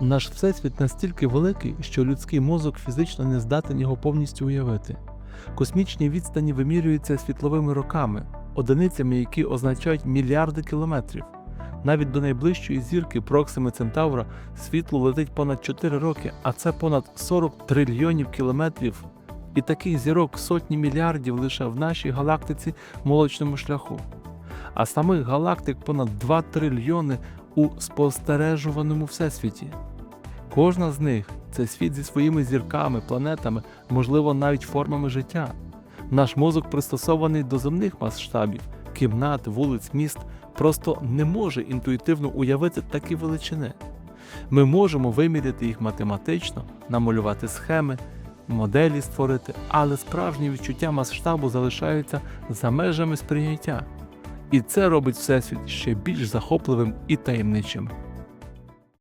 Наш всесвіт настільки великий, що людський мозок фізично не здатен його повністю уявити. Космічні відстані вимірюються світловими роками, одиницями, які означають мільярди кілометрів. Навіть до найближчої зірки Проксими Центавра світло летить понад 4 роки, а це понад 40 трильйонів кілометрів. І таких зірок сотні мільярдів лише в нашій галактиці молочному шляху. А самих галактик понад 2 трильйони у спостережуваному всесвіті. Кожна з них це світ зі своїми зірками, планетами, можливо, навіть формами життя. Наш мозок пристосований до земних масштабів, кімнат, вулиць, міст, просто не може інтуїтивно уявити такі величини. Ми можемо виміряти їх математично, намалювати схеми, моделі створити, але справжні відчуття масштабу залишаються за межами сприйняття. І це робить всесвіт ще більш захопливим і таємничим.